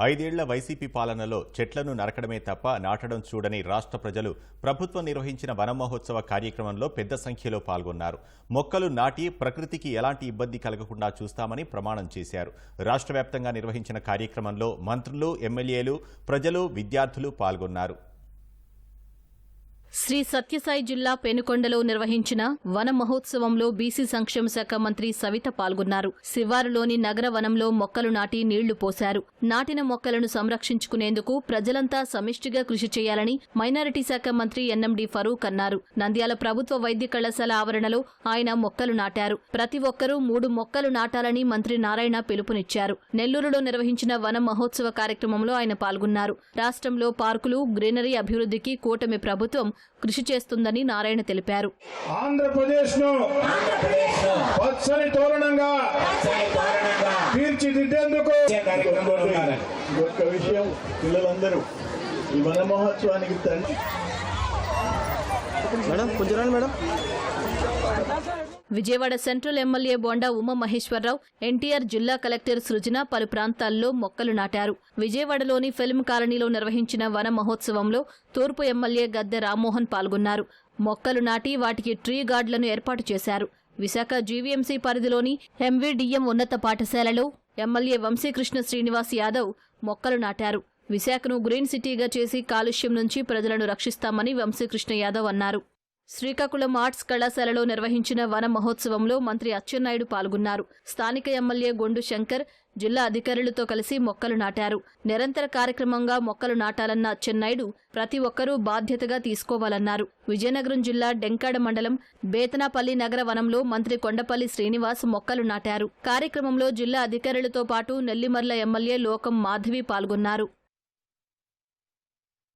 ఐదేళ్ళ వైసీపీ పాలనలో చెట్లను నరకడమే తప్ప నాటడం చూడని రాష్ట్ర ప్రజలు ప్రభుత్వం నిర్వహించిన వన మహోత్సవ కార్యక్రమంలో పెద్ద సంఖ్యలో పాల్గొన్నారు. మొక్కలు నాటి ప్రకృతికి ఎలాంటి ఇబ్బంది కలగకుండా చూస్తామని ప్రమాణం చేశారు. రాష్ట్ర నిర్వహించిన కార్యక్రమంలో మంత్రులు ఎమ్మెల్యేలు ప్రజలు విద్యార్థులు పాల్గొన్నారు. శ్రీ సత్యసాయి జిల్లా పెనుకొండలో నిర్వహించిన వన మహోత్సవంలో బీసీ సంక్షేమ శాఖ మంత్రి సవిత పాల్గొన్నారు. శివారులోని నగర వనంలో మొక్కలు నాటి నీళ్ళు పోశారు. నాటిన మొక్కలను సంరక్షించుకునేందుకు ప్రజలంతా సమిష్టిగా కృషి చేయాలని మైనారిటీ శాఖ మంత్రి ఎన్ఎండి ఫరూక్ అన్నారు. నంద్యాల ప్రభుత్వ వైద్య కళాశాల ఆవరణలో ఆయన మొక్కలు నాటారు. ప్రతి ఒక్కరూ మూడు మొక్కలు నాటాలని మంత్రి నారాయణ పిలుపునిచ్చారు. నెల్లూరులో నిర్వహించిన వన మహోత్సవ కార్యక్రమంలో ఆయన పాల్గొన్నారు. రాష్ట్రంలో పార్కులు గ్రీనరీ అభివృద్ధికి కూటమి ప్రభుత్వం కృషి చేస్తుందని నారాయణ తెలిపారు. ఆంధ్రప్రదేశ్ను పచ్చని తోరణంగా తీర్చిదిద్దేందుకు ఒక్క విషయం పిల్లలందరూ ఈ వన మహోత్సవానికి తండ్రి మేడం కొంచెం రండి madam. Vijayawada central MLA Bonda Uma Maheswara Rao NTR జిల్లా కలెక్టర్ సృజన పలు ప్రాంతాల్లో మొక్కలు నాటారు. విజయవాడలోని ఫిల్మ్ కాలనీలో నిర్వహించిన వన మహోత్సవంలో తూర్పు ఎమ్మెల్యే గద్దె రామ్మోహన్ పాల్గొన్నారు. మొక్కలు నాటి వాటికి ట్రీ గార్డులను ఏర్పాటు చేశారు. విశాఖ జీవీఎంసీ పరిధిలోని ఎంవీడీఎం ఉన్నత పాఠశాలలో ఎమ్మెల్యే వంశీకృష్ణ శ్రీనివాస్ యాదవ్ మొక్కలు నాటారు. విశాఖను గ్రీన్ సిటీగా చేసి కాలుష్యం నుంచి ప్రజలను రక్షిస్తామని వంశీకృష్ణ యాదవ్ అన్నారు. శ్రీకాకుళం ఆర్ట్స్ కళాశాలలో నిర్వహించిన వన మహోత్సవంలో మంత్రి అచ్చెన్నాయుడు పాల్గొన్నారు. స్థానిక ఎమ్మెల్యే గొండు శంకర్ జిల్లా అధికారులతో కలిసి మొక్కలు నాటారు. నిరంతర కార్యక్రమంగా మొక్కలు నాటాలన్న అచ్చెన్నాయుడు ప్రతి ఒక్కరూ బాధ్యతగా తీసుకోవాలన్నారు. విజయనగరం జిల్లా డెంకాడ మండలం బేతనాపల్లి నగర వనంలో మంత్రి కొండపల్లి శ్రీనివాస్ మొక్కలు నాటారు. కార్యక్రమంలో జిల్లా అధికారులతో పాటు నెల్లిమర్ల ఎమ్మెల్యే లోకం మాధవి పాల్గొన్నారు.